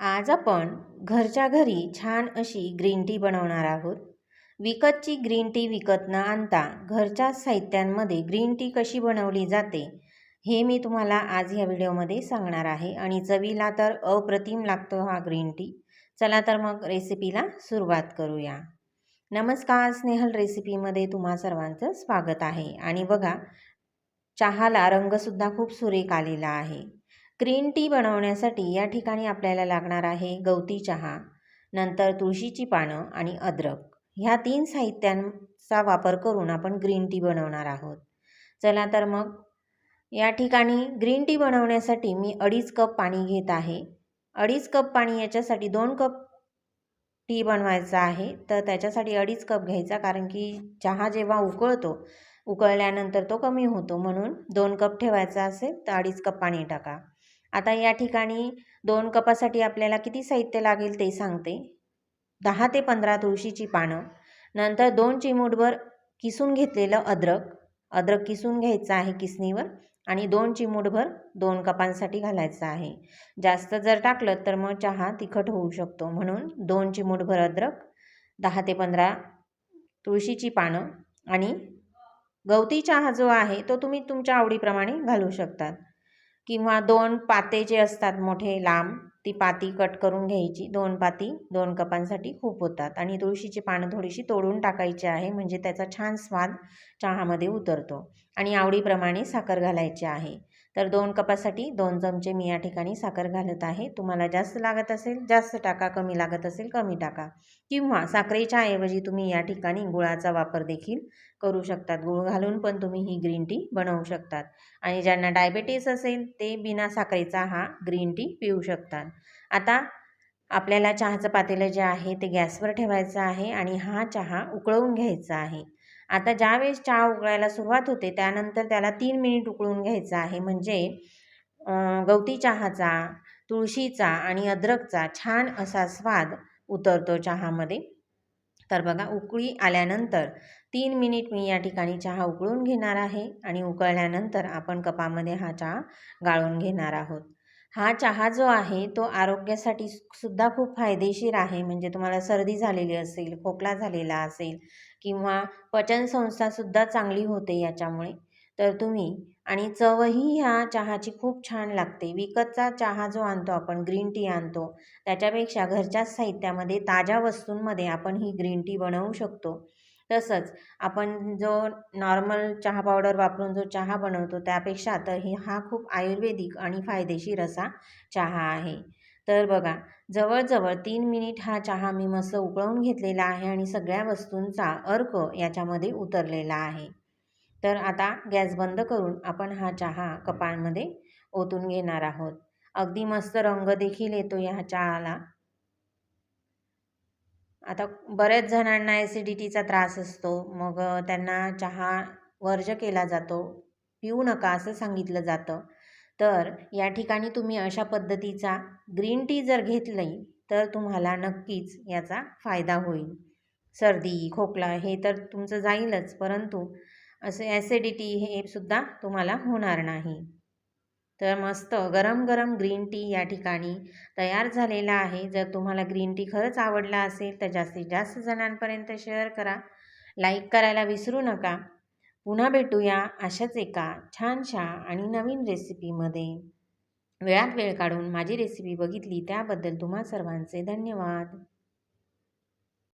आज आपण घरच्या घरी छान अशी ग्रीन टी बनवणार आहोत. विकतची ग्रीन टी विकत न आणता घरच्या साहित्यांमध्ये ग्रीन टी कशी बनवली जाते हे मी तुम्हाला आज ह्या व्हिडिओमध्ये सांगणार आहे. आणि चवीला तर अप्रतिम लागतो हा ग्रीन टी. चला तर मग रेसिपीला सुरुवात करूया. नमस्कार स्नेहल रेसिपीमध्ये तुम्हा सर्वांचं स्वागत आहे. आणि बघा चहाला रंगसुद्धा खूप सुरेख आलेला आहे. ग्रीन टी बनवण्यासाठी या ठिकाणी आपल्याला लागणार आहे गवती चहा नंतर तुळशीची पानं आणि अद्रक. ह्या तीन साहित्यांचा वापर करून आपण ग्रीन टी बनवणार आहोत. चला तर मग या ठिकाणी ग्रीन टी बनवण्यासाठी मी अडीच कप पाणी घेत आहे. अडीच कप पाणी याच्यासाठी दोन कप टी बनवायचा आहे. तर त्याच्यासाठी अडीच कप घ्यायचा कारण की चहा जेव्हा उकळतो उकळल्यानंतर तो कमी होतो. म्हणून दोन कप ठेवायचा असेल तर अडीच कप पाणी टाका. आता या ठिकाणी दोन कपासाठी आपल्याला किती साहित्य लागेल ते सांगते. दहा ते पंधरा तुळशीची पानं नंतर दोन चिमूटभर किसून घेतलेलं अद्रक अद्रक किसून घ्यायचं आहे किसणीवर आणि दोन चिमूटभर दोन कपांसाठी घालायचं आहे. जास्त जर टाकलं तर मग चहा तिखट होऊ शकतो. म्हणून दोन चिमूटभर अद्रक दहा ते पंधरा तुळशीची पानं आणि गवती चहा जो आहे तो तुम्ही तुमच्या आवडीप्रमाणे घालू शकतात. किंवा दोन पाते जे असतात मोठे लांब ती पाती कट करून घ्यायची. दोन पाती दोन कपांसाठी खूप होतात. आणि तुळशीची पानं थोडीशी तोडून टाकायची आहे म्हणजे त्याचा छान स्वाद चहामध्ये उतरतो. आणि आवडीप्रमाणे साखर घालायची आहे. तर दोन कपासाठी दोन चमचे मी या ठिकाणी साखर घालत आहे. तुम्हाला जास्त लागत असेल जास्त टाका कमी लागत असेल कमी टाका. किंवा साखरेच्या ऐवजी तुम्ही या ठिकाणी गुळाचा वापर देखील करू शकतात. गुळ घालून पण तुम्ही ही ग्रीन टी बनवू शकतात. आणि ज्यांना डायबेटीस असेल ते बिना साखरेचा हा ग्रीन टी पिऊ शकतात. आता आपल्याला चहाचं पातेलं जे आहे ते गॅसवर ठेवायचं आहे आणि हा चहा उकळवून घ्यायचा आहे. आता ज्यावेळेस चहा उकळायला सुरुवात होते त्यानंतर त्याला तीन मिनिट उकळून घ्यायचं आहे. म्हणजे गवती चहाचा तुळशीचा आणि अद्रकचा छान असा स्वाद उतरतो चहामध्ये. तर बघा उकळी आल्यानंतर तीन मिनिट मी या ठिकाणी चहा उकळून घेणार आहे आणि उकळल्यानंतर आपण कपामध्ये हा चहा गाळून घेणार आहोत. हा चहा जो आहे तो आरोग्यासाठी सुद्धा खूप फायदेशीर आहे. म्हणजे तुम्हाला सर्दी झालेली असेल खोकला झालेला असेल किंवा पचनसंस्थासुद्धा चांगली होते याच्यामुळे तर तुम्ही आणि चवही ह्या चहाची खूप छान लागते. विकतचा चहा जो आणतो आपण ग्रीन टी आणतो त्याच्यापेक्षा घरच्याच साहित्यामध्ये ताज्या वस्तूंमध्ये आपण ही ग्रीन टी बनवू शकतो. तसंच आपण जो नॉर्मल चहा पावडर वापरून जो चहा बनवतो त्यापेक्षा तर ही हा खूप आयुर्वेदिक आणि फायदेशीर असा चहा आहे. तर बघा जवळजवळ तीन मिनिट हा चहा मी मस्त उकळवून घेतलेला आहे आणि सगळ्या वस्तूंचा अर्क याच्यामध्ये उतरलेला आहे. तर आता गॅस बंद करून आपण हा चहा कपाळमध्ये ओतून घेणार आहोत. अगदी मस्त रंग देखील येतो या चहाला. आता बऱ्याच जणांना ॲसिडिटीचा त्रास असतो. मग त्यांना चहा वर्ज केला जातो. पिऊ नका असं सांगितलं जातं. तर या ठिकाणी तुम्ही अशा पद्धतीचा ग्रीन टी जर घेतली तर तुम्हाला नक्कीच याचा फायदा होईल. सर्दी खोकला हे तर तुमचं जाईलच परंतु असं ॲसिडिटी हे सुद्धा तुम्हाला होणार नाही. तर मस्त गरम गरम ग्रीन टी या ठिकाणी तयार झालेला आहे. जर तुम्हाला ग्रीन टी खरंच आवडला असेल तर जास्तीत जास्त जणांपर्यंत शेअर करा. लाईक करायला विसरू नका. पुन्हा भेटूया अशाच एका छानशा आणि नवीन रेसिपीमध्ये. वेळात वेळ काढून माझी रेसिपी बघितली त्याबद्दल तुम्हा सर्वांचे धन्यवाद.